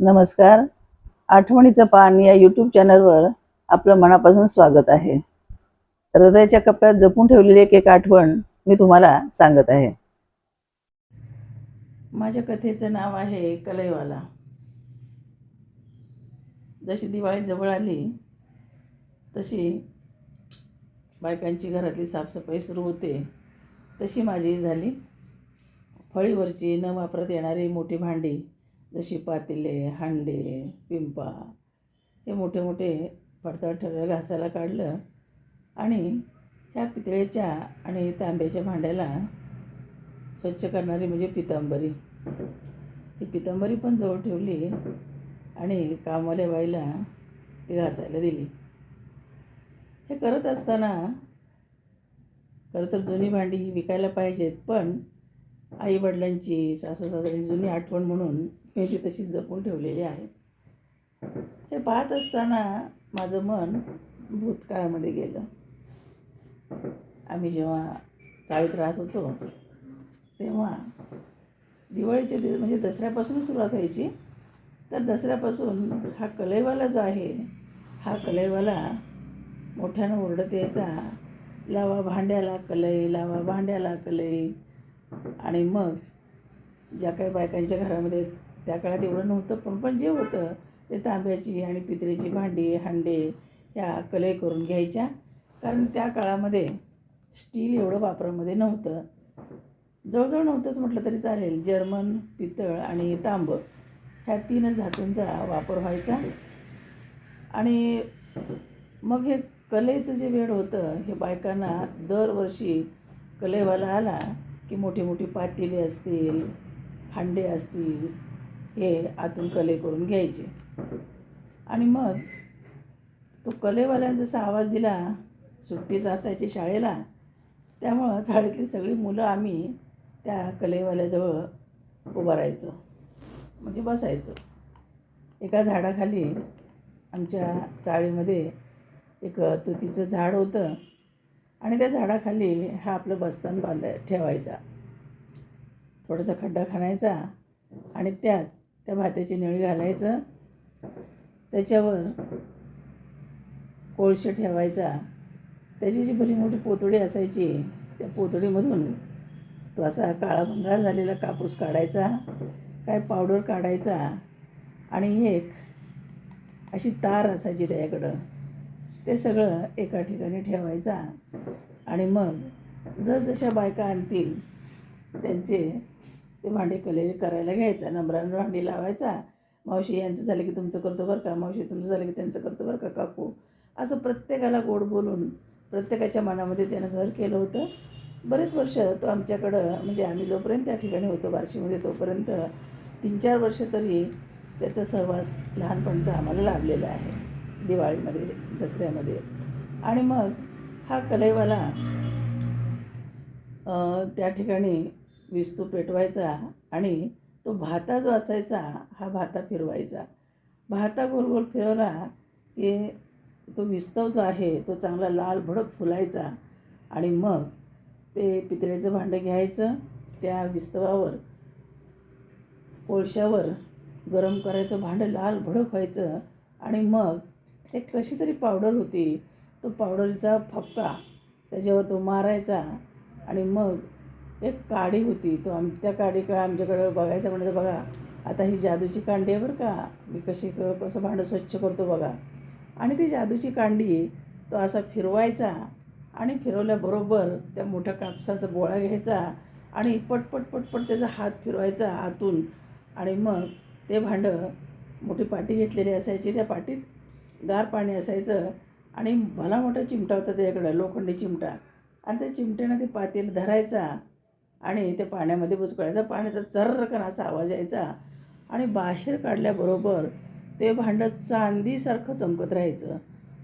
नमस्कार. आठवणीचं पान या यूट्यूब चॅनलवर आपलं मनापासून स्वागत आहे. हृदयाच्या कप्प्यात जपून ठेवलेली एक एक आठवण मी तुम्हाला सांगत आहे. माझ्या कथेचं नाव आहे कलईवाला जशी दिवाळी जवळ आली तशी बायकांची घरातली साफसफाई सुरू होते. तशी माझी झाली. फळीवरची न वापरत येणारी मोठी भांडी जशी पातेले हांडे पिंपा हे मोठे मोठे पडताळ ठरवलं घासायला काढलं आणि ह्या पितळेच्या आणि तांब्याच्या भांड्याला स्वच्छ करणारी म्हणजे पितांबरी. ही पितांबरी पण जवळ ठेवली आणि कामवाल्या बाईला ती घासायला दिली. हे करत असताना खरं तर जुनी भांडी ही विकायला पाहिजेत पण आईवडिलांची सासू सासऱ्यांची जुनी आठवण म्हणून मी ती तशी जपून ठेवलेली आहे. हे पाहत असताना माझं मन भूतकाळामध्ये गेलं. आम्ही जेव्हा चाळीत राहत होतो तेव्हा दिवाळीचे दिवस म्हणजे दसऱ्यापासून सुरुवात व्हायची. तर दसऱ्यापासून हा कलईवाला जो आहे हा कलईवाला मोठ्यानं ओरडत यायचा लावा भांड्याला कलई लावा भांड्याला कलई. आणि मग ज्या काही बायकांच्या घरामध्ये त्या काळात एवढं नव्हतं पण पण जे होतं ते तांब्याची आणि पितळेची भांडी हांडे ह्या कलई करून घ्यायच्या. कारण त्या काळामध्ये स्टील एवढं वापरामध्ये नव्हतं. जवळजवळ नव्हतंच म्हटलं तरी चालेल. जर्मन पितळ आणि तांब ह्या तीनच धातूंचा वापर व्हायचा. आणि मग हे कलेचं जे वेळ होतं हे बायकांना दरवर्षी कलेवाला आला की मोठी मोठी पातेली असतील हांडे असतील हे आतून कले करून घ्यायचे. आणि मग तो कलेवाल्यानं जसा आवाज दिला सुट्टीच असायची शाळेला त्यामुळं शाळेतली सगळी मुलं आम्ही त्या कलेवाल्याजवळ उभं राहायचो. म्हणजे बसायचो. एका झाडाखाली आमच्या चाळीमध्ये एक तुतीचं झाड होतं आणि त्या झाडाखाली हा आपलं बस्तान बांधाय ठेवायचा. थोडासा खड्डा खणायचा आणि त्यात त्या भाताची नळी घालायचं. त्याच्यावर कोळशे ठेवायचा. त्याची जी भली मोठी पोतडी असायची त्या पोतडीमधून तो असा काळा भंगार झालेला कापूस काढायचा काय पावडर काढायचा आणि एक अशी तार असायची त्याच्याकडं. ते सगळं एका ठिकाणी ठेवायचा आणि मग जसजशा बायका आणतील त्यांचे ते भांडे कलेले करायला घ्यायचा नंबरानं भांडी लावायचा. मावशी यांचं झालं की तुमचं करतो बरं का? मावशी तुमचं झालं की त्यांचं करतो बरं का काकू? असं प्रत्येकाला गोड बोलून प्रत्येकाच्या मनामध्ये त्यानं घर केलं होतं. बरेच वर्ष तो आमच्याकडं म्हणजे आम्ही जोपर्यंत त्या ठिकाणी होतो बार्शीमध्ये तोपर्यंत तीन चार वर्ष तरी त्याचा सहवास लहानपणचा आम्हाला लाभलेला आहे दिवाळीमध्ये दसऱ्यामध्ये. आणि मग हा कलईवाला त्या ठिकाणी विस्तू पेटवायचा आणि तो भाता जो असायचा हा भाता फिरवायचा. भाता गोल गोल फिरवला की तो विस्तव जो आहे तो चांगला लाल भडक फुलायचा आणि मग ते पितळेचं भांडं घ्यायचं त्या विस्तवावर कोळशावर गरम करायचं भांडं लाल भडक व्हायचं आणि मग एक कशी तरी पावडर होती तो पावडरचा फपका त्याच्यावर तो मारायचा आणि मग एक काडी होती. तो आम त्या काडीकडं आमच्याकडं बघायचं म्हणजे बघा आता ही जादूची कांडी आहे बरं का. मी कशी क कसं भांडं स्वच्छ करतो बघा. आणि ती जादूची कांडी तो असा फिरवायचा आणि फिरवल्याबरोबर त्या मोठ्या कापसाचा बोळा घ्यायचा आणि पटपट पटपट त्याचा हात फिरवायचा आतून. आणि मग ते भांडं मोठी पाटी घेतलेली असायची. त्या पाटीत गार पाणी असायचं आणि भला मोठा चिमटा होता त्याच्याकडं लोखंडी चिमटा. आणि त्या चिमट्यानं ते पातेलं धरायचा. आणि ते पाण्यामध्ये बुचकळायचं. पाण्याचा चर्रकन असा आवाज यायचा आणि बाहेर काढल्याबरोबर ते भांडं चांदीसारखं चमकत राहायचं.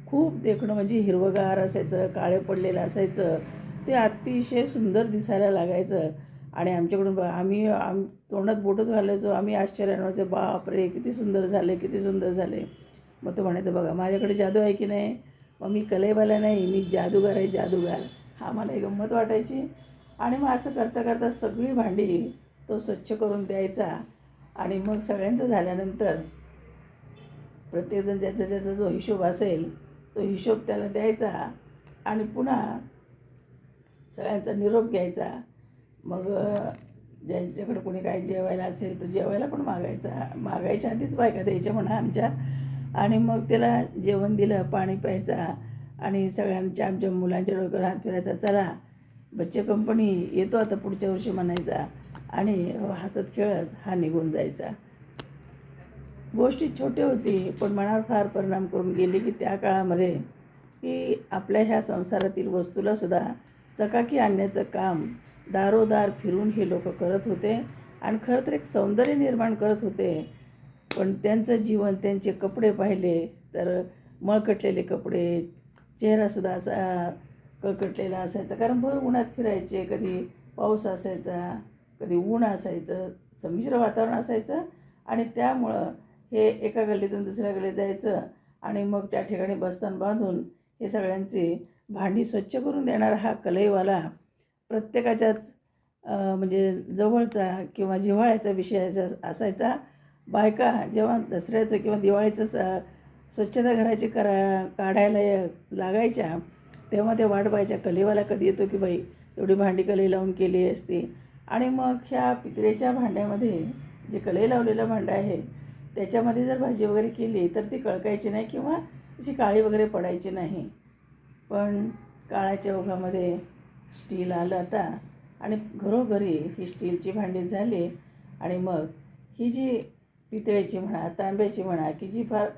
खूप देखणं म्हणजे हिरवगार असायचं काळे पडलेलं असायचं. ते अतिशय सुंदर दिसायला लागायचं. आणि आमच्याकडून आम्ही आम तोंडात बोटच घालायचो. आम्ही आश्चर्यानं व्हायचो बापरे किती सुंदर झाले किती सुंदर झाले. मग तो म्हणायचं बघा माझ्याकडे जादू आहे की नाही? मग मी कलेवाला नाही मी जादूगार आहे जादूगार. हा मला एक गंमत वाटायची. आणि मग असं करता करता सगळी भांडी तो स्वच्छ करून द्यायचा आणि मग सगळ्यांचं झाल्यानंतर प्रत्येकजण ज्याचा ज्याचा जो हिशोब असेल तो हिशोब त्याला द्यायचा आणि पुन्हा सगळ्यांचा निरोप घ्यायचा. मग ज्यांच्याकडे कोणी काय जेवायला असेल तर जेवायला पण मागायचा. मागायच्या आधीच बायका द्यायच्या म्हणा आमच्या. आणि मग त्याला जेवण दिलं पाणी प्यायचा. आणि सगळ्यांच्या आमच्या मुलांच्या डोक्यावर हात फिरायचा चला बच्चे कंपनी येतो आता पुढच्या वर्षी म्हणायचा. आणि हसत खेळत हा निघून जायचा. गोष्टी छोटी होती पण मनावर फार परिणाम करून गेली की त्या काळामध्ये की आपल्या ह्या संसारातील वस्तूला सुद्धा चकाकी आणण्याचं काम दारोदार फिरून हे लोक करत होते. आणि खरं तर एक सौंदर्य निर्माण करत होते. पण त्यांचं जीवन त्यांचे कपडे पाहिले तर मळकटलेले कपडे चेहरासुद्धा असा कळकटलेला असायचा. कारण भर उन्हात फिरायचे कधी पाऊस असायचा कधी ऊन असायचं संमिश्र वातावरण असायचं आणि त्यामुळं हे एका गल्लीतून दुसऱ्या गल्लीत जायचं आणि मग त्या ठिकाणी बस्तान बांधून हे सगळ्यांची भांडी स्वच्छ करून देणारा हा कलईवाला प्रत्येकाच्याच म्हणजे जवळचा किंवा जिव्हाळ्याचा विषय असायचा. बायका जेव्हा दसऱ्याचं किंवा दिवाळीचं स स्वच्छता घराची करा काढायला य- लागायच्या तेव्हा ते वाट पाहायच्या. कलेवाला कधी येतो की बाई एवढी भांडी कले लावून केली असती? आणि मग ह्या पितळेच्या भांड्यामध्ये जे कले लावलेलं भांडं आहे त्याच्यामध्ये जर भाजी वगैरे केली तर ती कळकायची नाही किंवा अशी काळी वगैरे पडायची नाही. पण काळाच्या ओघामध्ये स्टील आलं आता आणि घरोघरी ही स्टीलची भांडी झाली आणि मग ही जी पितळेची म्हणा तांब्याची म्हणा की जी फार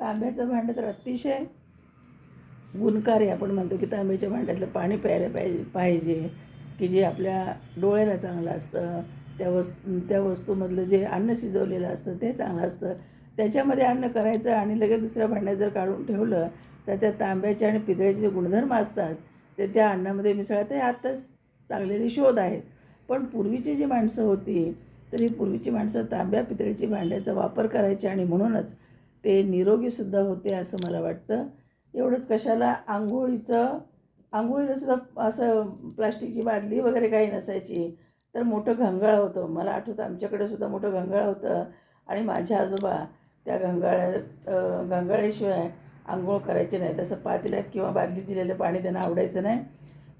तांब्याचं भांडं तर अतिशय गुणकारी आपण म्हणतो की तांब्याच्या भांड्यातलं पाणी प्यायला पाहिजे पाहिजे की जे आपल्या डोळ्याला चांगलं असतं त्या वस्तू त्या वस्तूमधलं जे अन्न शिजवलेलं असतं ते चांगलं असतं. त्याच्यामध्ये अन्न करायचं आणि लगेच दुसऱ्या भांड्यात जर काढून ठेवलं तर त्या तांब्याचे आणि पितळेचे जे गुणधर्म असतात ते त्या अन्नामध्ये मिसळत हे आत्ताच लागलेले शोध आहेत. पण पूर्वीची जी माणसं होती तरी पूर्वीची माणसं तांब्या पितळेची भांड्याचा वापर करायची आणि म्हणूनच ते निरोगीसुद्धा होते असं मला वाटतं. एवढंच कशाला आंघोळीचं आंघोळीलासुद्धा असं प्लास्टिकची बादली वगैरे काही नसायची. तर मोठं घंगाळ होतं. मला आठवतं आमच्याकडे सुद्धा मोठं घंगाळ होतं. आणि माझ्या आजोबा त्या घंगाळ्यात घंगाळ्याशिवाय आंघोळ करायचे नाही तसं पातेल्यात किंवा बादलीत दिलेलं पाणी त्यांना आवडायचं नाही.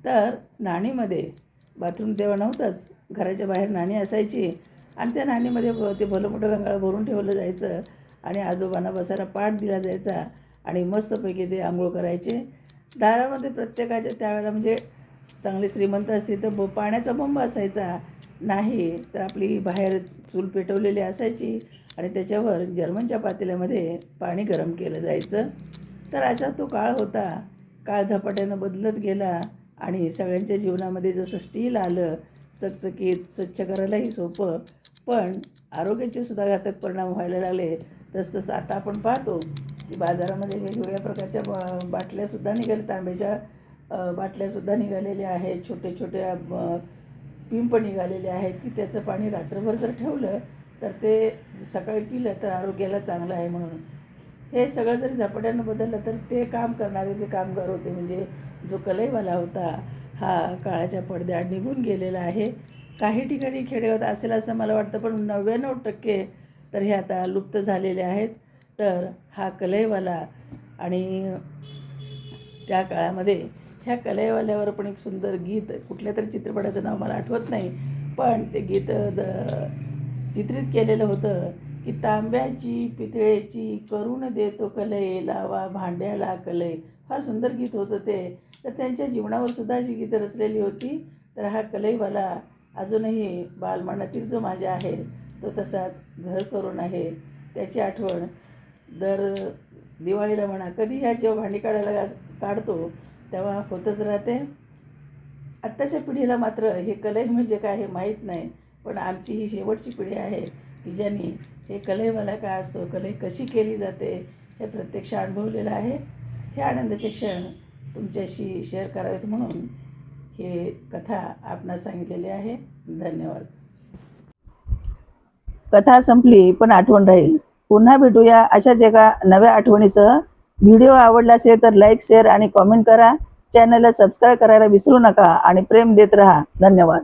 तर नाणीमध्ये बाथरूम तेव्हा नव्हतंच. घराच्या बाहेर नाणी असायची. आणि त्या नाणीमध्ये ते भलं मोठं गंगाळ भरून ठेवलं जायचं. आणि आजोबांना बसायला पाठ दिला जायचा आणि मस्तपैकी ते आंघोळ करायचे. दारामध्ये प्रत्येकाच्या त्यावेळेला म्हणजे चांगले श्रीमंत असतील तर ब पाण्याचा बंब असायचा. नाही तर आपली बाहेर चूल पेटवलेली असायची आणि त्याच्यावर जर्मनच्या पातेल्यामध्ये पाणी गरम केलं जायचं. तर असा तो काळ होता. काळ झपाट्यानं बदलत गेला आणि सगळ्यांच्या जीवनामध्ये जसं स्टील आलं चकचकीत स्वच्छ करायलाही सोपं पण आरोग्याचे सुद्धा घातक परिणाम व्हायला लागले. तसतसं आता आपण पाहतो की बाजारामध्ये वेगवेगळ्या प्रकारच्या बाटल्यासुद्धा निघाल्या. तांब्याच्या बाटल्यासुद्धा निघालेल्या आहेत. छोटे छोटे पिंप निघालेले आहेत. की त्याचं पाणी रात्रभर जर ठेवलं तर ते सकाळी पिलं तर आरोग्याला चांगलं आहे म्हणून. हे सगळं जरी झपाट्यानं बदललं तर ते काम करणारे जे कामगार होते म्हणजे जो कलईवाला होता हा काळाच्या पडद्याआड निघून गेलेला आहे. काही ठिकाणी खेडेगावात असेल असं मला वाटतं पण नव्याण्णव टक्के तर हे आता लुप्त झालेले आहेत. तर हा कलईवाला आणि त्या काळामध्ये ह्या कलईवाल्यावर पण एक सुंदर गीत कुठल्या तरी चित्रपटाचं नाव मला आठवत नाही पण ते गीत द चित्रित केलेलं होतं की तांब्याची पितळेची करून देतो कलय लावा भांड्याला कलई फार सुंदर गीत होतं ते. तर त्यांच्या जीवनावर सुद्धा अशी गीतं रचलेली होती. तर हा कलईवाला अजूनही बालमनातील जो माझ्या आहे तो तसाच घर करून आहे. त्याची आठवण दर दिवाळीला म्हणा कधी ह्या जेव्हा भांडी काढायला काढतो तेव्हा होतच राहते. आत्ताच्या पिढीला मात्र हे कलई म्हणजे काय हे माहीत नाही पण आमची ही शेवटची पिढी आहे की ज्यांनी हे कलईवाला काय असतो कलई कशी केली जाते हे प्रत्यक्ष अनुभवलेलं आहे. हे आनंदाचे क्षण तुमच्याशी शेअर करावेत म्हणून हे कथा आपणास सांगितलेली आहे. धन्यवाद. कथा संपली पण आठवण राहील. पुन्हा भेटूया अशाच एका नव्या आठवणीसह. व्हिडिओ आवडला असेल तर लाईक शेअर आणि कॉमेंट करा. चॅनलला सबस्क्राईब करायला विसरू नका आणि प्रेम देत राहा. धन्यवाद.